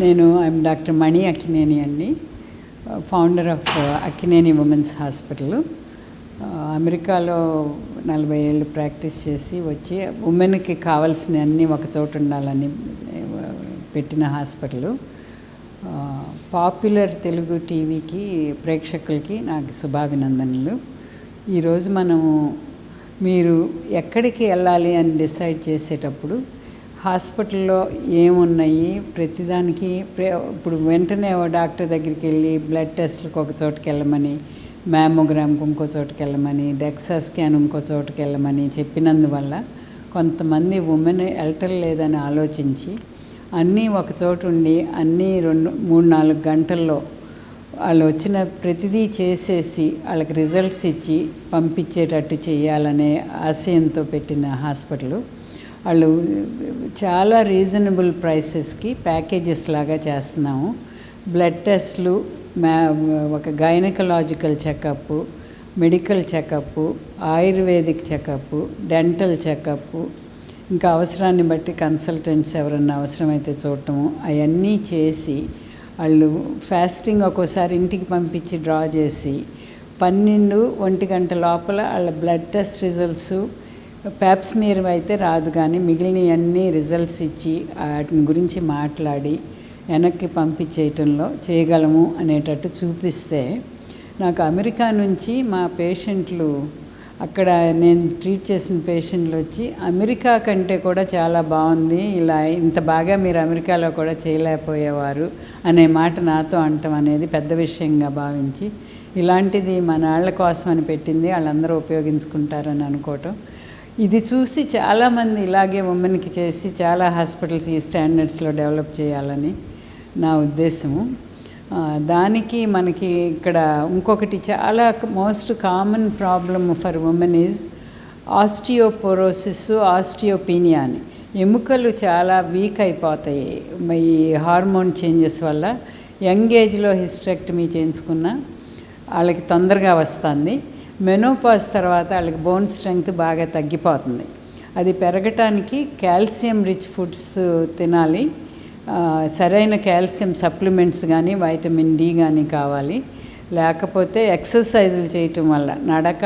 నేను I'm doctor Mani Akkineni అండి. Founder of Akkineni women's hospital అమెరికాలో నలభై ఏళ్ళు ప్రాక్టీస్ చేసి వచ్చి ఉమెన్కి కావాల్సిన అన్నీ ఒక చోట ఉండాలని uh, పెట్టిన హాస్పిటల్. Uh, పాపులర్ తెలుగు టీవీకి ప్రేక్షకులకి నాకు శుభాభినందనలు. ఈరోజు మనము మీరు ఎక్కడికి వెళ్ళాలి అని డిసైడ్ చేసేటప్పుడు హాస్పిటల్లో ఏమున్నాయి? ప్రతిదానికి ఇప్పుడు వెంటనే ఓ డాక్టర్ దగ్గరికి వెళ్ళి బ్లడ్ టెస్ట్లకు ఒక చోటుకి వెళ్ళమని మ్యామోగ్రామ్కి ఇంకో చోటుకి వెళ్ళమని డెక్సా స్కాన్ ఇంకో చోటుకి వెళ్ళమని చెప్పినందువల్ల కొంతమంది ఉమెన్ వెళ్ళటం లేదని ఆలోచించి అన్నీ ఒక చోటు ఉండి అన్నీ రెండు మూడు నాలుగు గంటల్లో వాళ్ళు వచ్చిన ప్రతిదీ చేసేసి వాళ్ళకి రిజల్ట్స్ ఇచ్చి పంపించేటట్టు చేయాలనే ఆశయంతో పెట్టిన హాస్పిటల్. వాళ్ళు చాలా రీజనబుల్ ప్రైసెస్కి ప్యాకేజెస్ లాగా చేస్తున్నాము. బ్లడ్ టెస్ట్లు మ్యా ఒక gynaecological checkup medical checkup ayurvedic checkup dental checkup ఇంకా అవసరాన్ని బట్టి కన్సల్టెంట్స్ ఎవరన్నా అవసరమైతే చూడటము అవన్నీ చేసి వాళ్ళు ఫాస్టింగ్ ఒక్కోసారి ఇంటికి పంపించి డ్రా చేసి పన్నెండు ఒంటి గంట లోపల వాళ్ళ బ్లడ్ టెస్ట్ రిజల్ట్స్ ప్యాప్స్మీర్ అయితే రాదు కానీ మిగిలిన అన్ని రిజల్ట్స్ ఇచ్చి వాటిని గురించి మాట్లాడి వెనక్కి పంపించేయటంలో చేయగలము అనేటట్టు చూపిస్తే నాకు అమెరికా నుంచి మా పేషెంట్లు అక్కడ నేను ట్రీట్ చేసిన పేషెంట్లు వచ్చి అమెరికా కంటే కూడా చాలా బాగుంది ఇలా ఇంత బాగా మీరు అమెరికాలో కూడా చేయలేకపోయేవారు అనే మాట నాతో అంటం అనేది పెద్ద విషయంగా భావించి ఇలాంటిది మన వాళ్ళ కోసం అని పెట్టింది వాళ్ళందరూ ఉపయోగించుకుంటారని అనుకోవటం ఇది చూసి చాలామంది ఇలాగే ఉమెన్కి చేసి చాలా హాస్పిటల్స్ ఈ స్టాండర్డ్స్లో డెవలప్ చేయాలని నా ఉద్దేశము. దానికి మనకి ఇక్కడ ఇంకొకటి చాలా most common problem for women is osteoporosis osteopenia అని. ఎముకలు చాలా వీక్ అయిపోతాయి. ఈ హార్మోన్ చేంజెస్ వల్ల యంగ్ ఏజ్లో హిస్టెక్టమీ చేయించుకున్న వాళ్ళకి తొందరగా వస్తుంది. మెనోపాజ్ తర్వాత వాళ్ళకి బోన్ స్ట్రెంగ్త్ బాగా తగ్గిపోతుంది. అది పెరగటానికి కాల్షియం రిచ్ ఫుడ్స్ తినాలి. సరైన కాల్షియం సప్లిమెంట్స్ కానీ వైటమిన్ డి కానీ కావాలి. లేకపోతే ఎక్సర్సైజులు చేయటం వల్ల నడక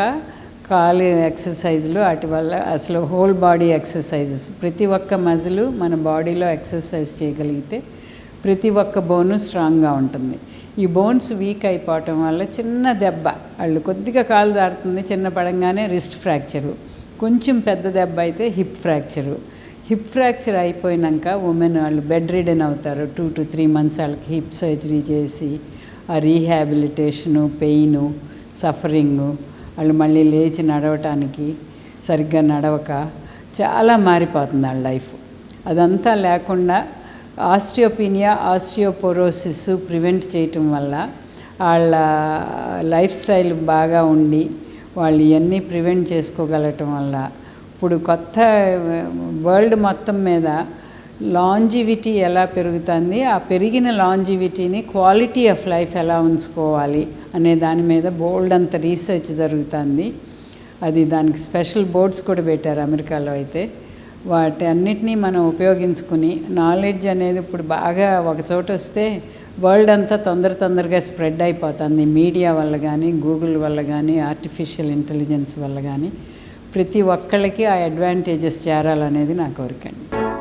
కాలు ఎక్సర్సైజులు వాటి వల్ల అసలు హోల్ బాడీ ఎక్సర్సైజెస్. ప్రతి ఒక్క మజిల్ మన బాడీలో ఎక్సర్సైజ్ చేయగలిగితే ప్రతి ఒక్క బోను స్ట్రాంగ్గా ఉంటుంది. ఈ బోన్స్ వీక్ అయిపోవటం వల్ల చిన్న దెబ్బ. వాళ్ళు కొద్దిగా కాలు జారుతుంది చిన్న పడంగానే రిస్ట్ ఫ్రాక్చరు కొంచెం పెద్ద దెబ్బ అయితే హిప్ ఫ్రాక్చరు హిప్ ఫ్రాక్చర్ అయిపోయినాక ఉమెన్ వాళ్ళు బెడ్ రిడెన్ అవుతారు. టూ టు త్రీ మంత్స్ వాళ్ళకి హిప్ సర్జరీ చేసి ఆ రీహాబిలిటేషను పెయిన్ సఫరింగు వాళ్ళు మళ్ళీ లేచి నడవటానికి సరిగ్గా నడవక చాలా మారిపోతుంది వాళ్ళ లైఫ్ అదంతా లేకుండా ఆస్టియోపీనియా ఆస్టియోపోరోసిస్ ప్రివెంట్ చేయటం వల్ల వాళ్ళ లైఫ్ స్టైల్ బాగా ఉండి వాళ్ళు ఇవన్నీ ప్రివెంట్ చేసుకోగలటం వల్ల ఇప్పుడు కొత్త వరల్డ్ మొత్తం మీద లాంజివిటీ ఎలా పెరుగుతుంది ఆ పెరిగిన లాంజివిటీని క్వాలిటీ ఆఫ్ లైఫ్ ఎలా ఉంచుకోవాలి అనే దాని మీద బోల్డ్ అంత రీసెర్చ్ జరుగుతుంది. అది దానికి స్పెషల్ బోర్డ్స్ కూడా పెట్టారు అమెరికాలో అయితే. వాటి అన్నిటినీ మనం ఉపయోగించుకుని నాలెడ్జ్ అనేది ఇప్పుడు బాగా ఒక చోట వస్తే వరల్డ్ అంతా తొందర తొందరగా స్ప్రెడ్ అయిపోతుంది. మీడియా వల్ల కానీ గూగుల్ వల్ల కానీ ఆర్టిఫిషియల్ ఇంటెలిజెన్స్ వల్ల కానీ ప్రతి ఒక్కళ్ళకి ఆ అడ్వాంటేజెస్ చేరాలనేది నా కోరిక అండి.